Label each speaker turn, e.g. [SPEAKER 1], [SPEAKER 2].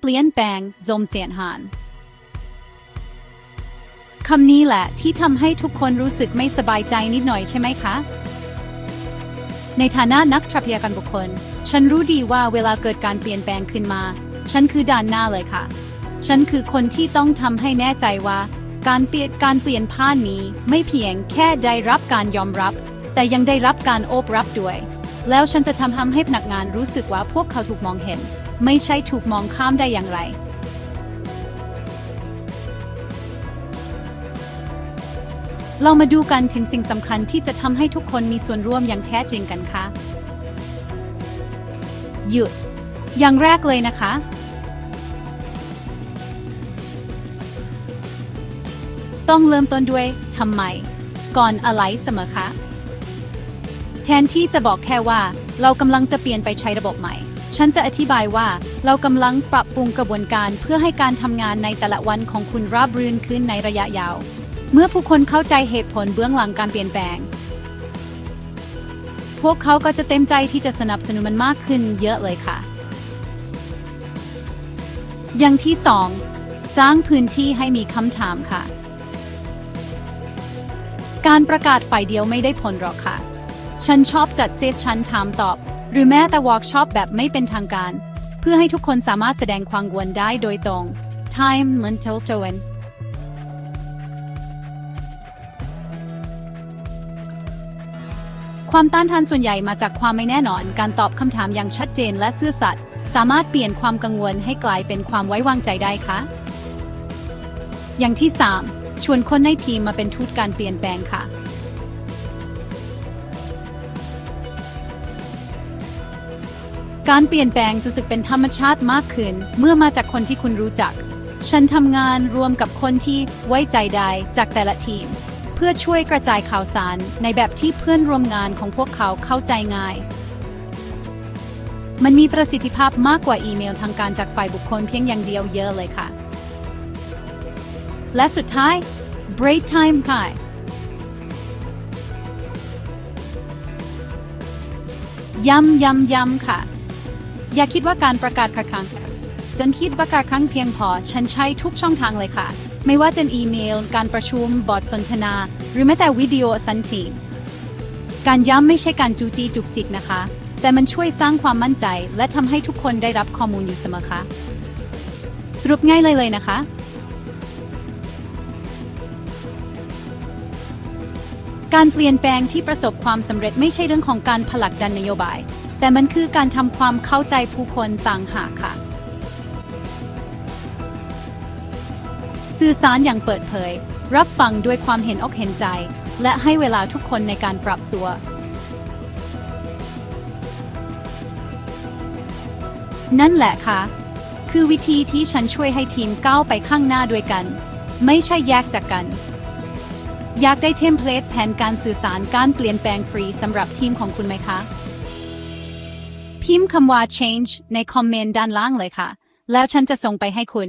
[SPEAKER 1] เปลี่ยนแปลงจมเจียนหานคำนี้แหละที่ทำให้ทุกคนรู้สึกไม่สบายใจนิดหน่อยใช่ไหมคะ ในฐานะนักทรัพยากรบุคคล ฉันรู้ดีว่าเวลาเกิดการเปลี่ยนแปลงขึ้นมา ฉันคือด่านหน้าเลยค่ะ ฉันคือคนที่ต้องทำให้แน่ใจว่า การเปลี่ยนการเปลี่ยนผ่านนี้ไม่เพียงแค่ได้รับการยอมรับ แต่ยังได้รับการโอบรับด้วย แล้วฉันจะทำให้พนักงานรู้สึกว่าพวกเขาถูกมองเห็น ไม่ใช่ถูกมองข้ามได้อย่างไรเรามาดูกันถึงสิ่งสำคัญที่จะทำให้ทุกคนมีส่วนร่วมอย่างแท้จริงกันค่ะ หยุด อย่างแรกเลยนะคะ ต้องเริ่มต้นด้วยทำไม ก่อนอะไรเสมอคะ แทนที่จะบอกแค่ว่า เรากำลังจะเปลี่ยนไปใช้ระบบใหม่ ฉันจะอธิบายว่า เรากำลังปรับปรุงกระบวนการเพื่อให้การทำงานในแต่ละวันของคุณราบรื่นขึ้นในระยะยาว เมื่อผู้คนเข้าใจเหตุผลเบื้องหลังการเปลี่ยนแปลง พวกเขาก็จะเต็มใจที่จะสนับสนุนมันมากขึ้นเยอะเลยค่ะ อย่างที่สองสร้างพื้นที่ให้มีคำถามค่ะ การประกาศฝ่ายเดียวไม่ได้ผลหรอกค่ะ ฉันชอบจัดเซสชันถามตอบ หรือแม้แต่วอล์กช็อปแบบไม่เป็นทางการ เพื่อให้ทุกคนสามารถแสดงความกังวลได้โดยตรง Time l i n t l t o e n ความต้านทานส่วนใหญ่มาจากความไม่แน่นอน การตอบคำถามอย่างชัดเจนและซื่อสัตย์สามารถเปลี่ยนความกังวลให้กลายเป็นความไว้วางใจได้ค่ะ อย่างที่ 3 ชวนคนในทีมมาเป็นทูตการเปลี่ยนแปลงค่ะ การเปลี่ยนแปลงจะรู้สึกเป็นธรรมชาติมากขึ้น เมื่อมาจากคนที่คุณรู้จัก ฉันทำงานรวมกับคนที่ไว้ใจได้จากแต่ละทีม เพื่อช่วยกระจายข่าวสารในแบบที่เพื่อนร่วมงานของพวกเขาเข้าใจง่าย มันมีประสิทธิภาพมากกว่าอีเมลทางการจากฝ่ายบุคคลเพียงอย่างเดียวเยอะเลยค่ะ และสุดท้าย break time ค่ะย้ำย้ำย้ำค่ะ อย่าคิดว่าการประกาศครั้งฉันคิดว่าการครั้งเพียงพอ ฉันใช้ทุกช่องทางเลยค่ะ ไม่ว่าจะอีเมล การประชุม บอทสนทนา หรือแม้แต่วิดีโอสันทีการย้ำไม่ใช่การจูจีจุกจิกนะคะ แต่มันช่วยสร้างความมั่นใจ และทำให้ทุกคนได้รับข้อมูลอยู่เสมอค่ะ สรุปง่ายเลยเลยนะคะการเปลี่ยนแปลงที่ประสบความสำเร็จไม่ใช่เรื่องของการผลักดันนโยบาย แต่มันคือการทำความเข้าใจผู้คนต่างหากค่ะ สื่อสารอย่างเปิดเผย รับฟังด้วยความเห็นอกเห็นใจ และให้เวลาทุกคนในการปรับตัว นั่นแหละค่ะ คือวิธีที่ฉันช่วยให้ทีมก้าวไปข้างหน้าด้วยกัน ไม่ใช่แยกจากกัน อยากได้เทมเพลตแผนการสื่อสารการเปลี่ยนแปลงฟรีสำหรับทีมของคุณไหมคะ พิมพ์คำว่า change ในคอมเมนต์ด้านล่างเลยค่ะ แล้วฉันจะส่งไปให้คุณ